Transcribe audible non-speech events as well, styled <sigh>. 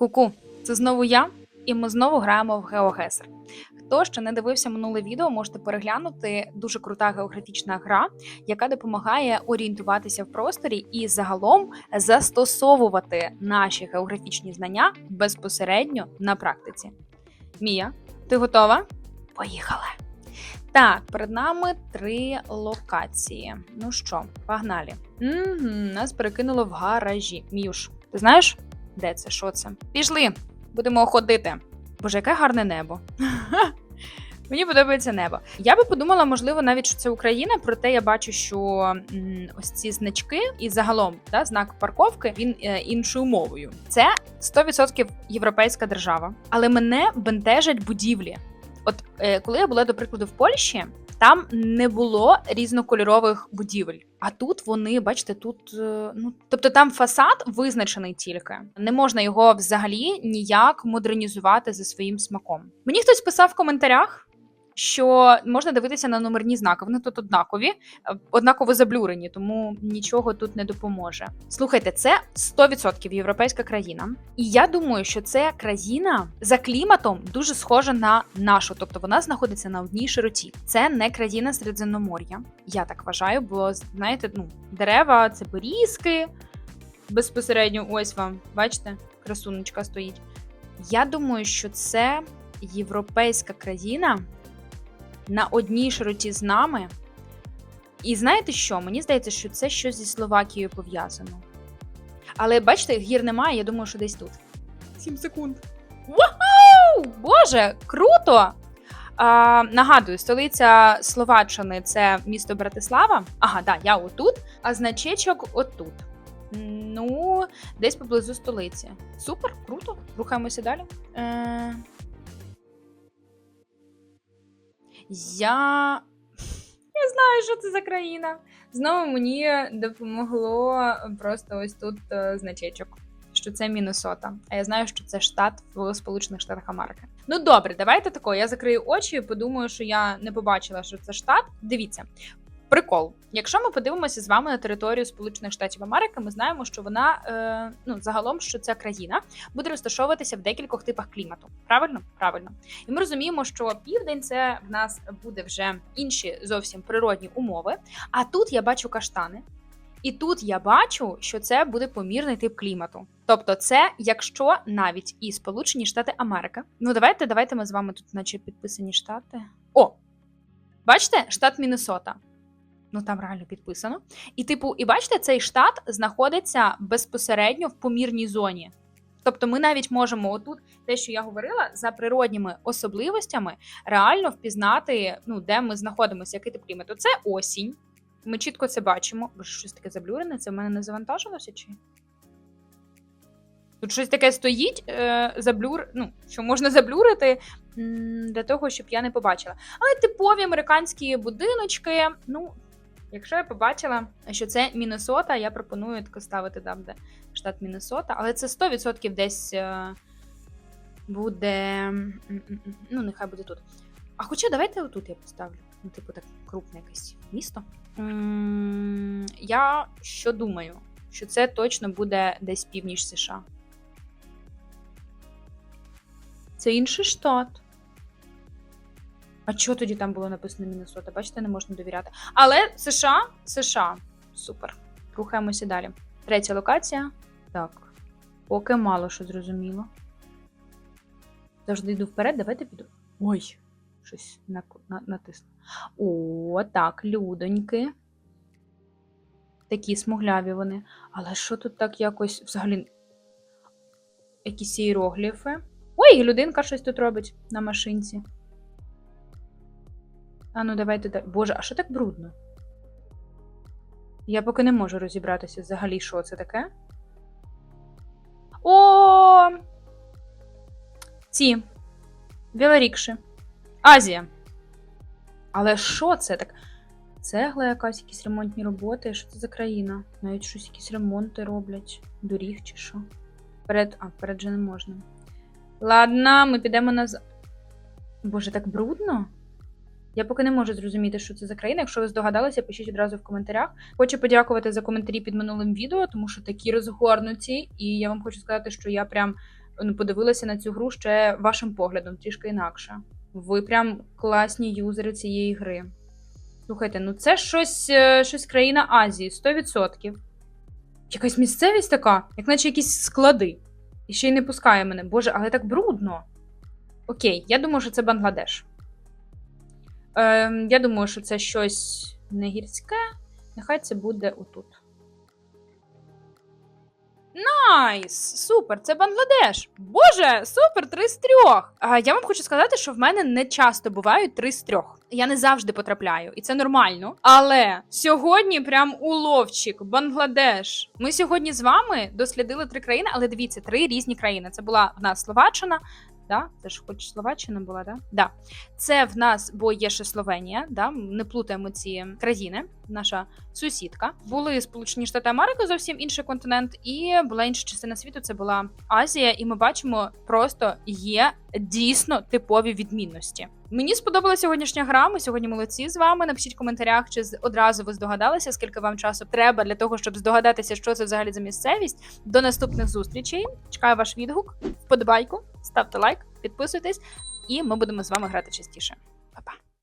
Ку-ку, це знову я, і ми знову граємо в GeoGuessr. Хто ще не дивився минуле відео, можете переглянути дуже крута географічна гра, яка допомагає орієнтуватися в просторі і загалом застосовувати наші географічні знання безпосередньо на практиці. Мія, ти готова? Поїхали! Так, перед нами три локації. Ну що, погнали. Угу, нас перекинуло в гаражі. Міюш, ти знаєш, де це? Що це? Пішли, будемо ходити. Боже, яке гарне небо. <laughs> Мені подобається небо. Я би подумала, можливо, навіть що це Україна, проте я бачу, що ось ці значки і загалом да, знак парковки він е, іншою мовою. Це 100% європейська держава, але мене бентежать будівлі. От е, коли я була, до прикладу, в Польщі, там не було різнокольорових будівель. А тут вони, бачите, тут е, ну тобто там фасад визначений тільки. Не можна його взагалі ніяк модернізувати за своїм смаком. Мені хтось писав в коментарях. Що можна дивитися на номерні знаки, вони тут однакові, е, однаково заблюрені, тому нічого тут не допоможе. Слухайте, це 100% європейська країна, і я думаю, що це країна за кліматом дуже схожа на нашу, тобто вона знаходиться на одній широті. Це не країна Середземномор'я. Я так вважаю, бо знаєте, ну дерева це берізки. Безпосередньо, ось вам, бачите, красунечка стоїть. Я думаю, що це європейська країна на одній широті з нами. І знаєте що? Мені здається, що це щось зі Словакією пов'язано. Але бачите, гір немає, я думаю, що десь тут. 7 секунд. Вау! Боже, круто! А, нагадую, столиця Словаччини це місто Братислава. Ага, да, я отут, а значечок отут. Ну, десь поблизу столиці. Супер, круто. Рухаємося далі. Е... Я. Я знаю, що це за країна. Знову мені допомогло просто ось тут е, значечок, що це Міннесота. А я знаю, що це штат в Сполучених Штатах Америки. Ну добре, давайте тако. Я закрию очі подумаю, що я не побачила, що це штат. Дивіться. Прикол, якщо ми подивимося з вами на територію Сполучених Штатів Америки, ми знаємо, що вона е, ну загалом, що ця країна буде розташовуватися в декількох типах клімату. Правильно? Правильно. І ми розуміємо, що південь це в нас буде вже інші зовсім природні умови. А тут я бачу каштани. І тут я бачу, що це буде помірний тип клімату. Тобто, це якщо навіть і Сполучені Штати Америки. Ну давайте, давайте ми з вами тут, наче підписані штати. О! Бачите, штат Міннесота. Ну там реально підписано. І, типу, і бачите, цей штат знаходиться безпосередньо в помірній зоні. Тобто, ми навіть можемо отут, те, що я говорила, за природніми особливостями реально впізнати, ну, де ми знаходимося, який тип клімату. Це осінь. Ми чітко це бачимо. Боже, щось таке заблюрене, це в мене не завантажилося чи? Тут щось таке стоїть, е, заблюр, ну, що можна заблюрити для того, щоб я не побачила. Але типові американські будиночки, ну. Якщо я побачила, що це Міннесота, я пропоную тако ставити там, де штат Міннесота, але це 100% десь е, буде. Ну, нехай буде тут. А хоча давайте отут я поставлю. Ну, типу, так крупне якесь місто. Я що думаю, що це точно буде десь північ США. Це інший штат. А чого тоді там було написано Міннесота? Бачите, не можна довіряти. Але США, США. Супер. Рухаємося далі. Третя локація. Так. Поки мало що зрозуміло. Завжди йду вперед, давайте піду. Ой, щось на, на, натисну. О, так, людоньки. Такі смугляві вони. Але що тут так якось взагалі. Якісь іерогліфи. Ой, людинка щось тут робить на машинці. А ну давайте так. Боже, а що так брудно? Я поки не можу розібратися взагалі, що це таке. О! Ці. Білорікші. Азія. Але що це так? Цегла якась, якісь ремонтні роботи. Що це за країна? Навіть щось якісь ремонти роблять. Доріг чи що. Вперед. А, вперед вже не можна. Ладно, ми підемо назад. Боже, так брудно? Я поки не можу зрозуміти, що це за країна. Якщо ви здогадалися, пишіть одразу в коментарях. Хочу подякувати за коментарі під минулим відео, тому що такі розгорнуті, і я вам хочу сказати, що я прям ну, подивилася на цю гру ще вашим поглядом, трішки інакше. Ви прям класні юзери цієї гри. Слухайте, ну це щось, е, щось країна Азії, 100%. Якась місцевість така, як наче якісь склади. І ще й не пускає мене. Боже, але так брудно. Окей, я думаю, що це Бангладеш. Ем, я думаю, що це щось не гірське. Нехай це буде отут. Найс! Супер! Це Бангладеш! Боже, супер! Три з трьох! А я вам хочу сказати, що в мене не часто бувають три з трьох. Я не завжди потрапляю, і це нормально. Але сьогодні прям уловчик, Бангладеш. Ми сьогодні з вами дослідили три країни, але дивіться, три різні країни. Це була в нас Словаччина. Да? Це ж хоч Словаччина була, да? Да. Це в нас, бо є ще Словенія, да? не плутаємо ці країни, наша сусідка. Були Сполучені Штати Америки, зовсім інший континент, і була інша частина світу, це була Азія, і ми бачимо, просто є дійсно типові відмінності. Мені сподобалася сьогоднішня гра. Ми сьогодні молодці з вами. Напишіть в коментарях, чи одразу ви здогадалися, скільки вам часу треба для того, щоб здогадатися, що це взагалі за місцевість. До наступних зустрічей. Чекаю ваш відгук, вподобайку, ставте лайк, підписуйтесь, і ми будемо з вами грати частіше.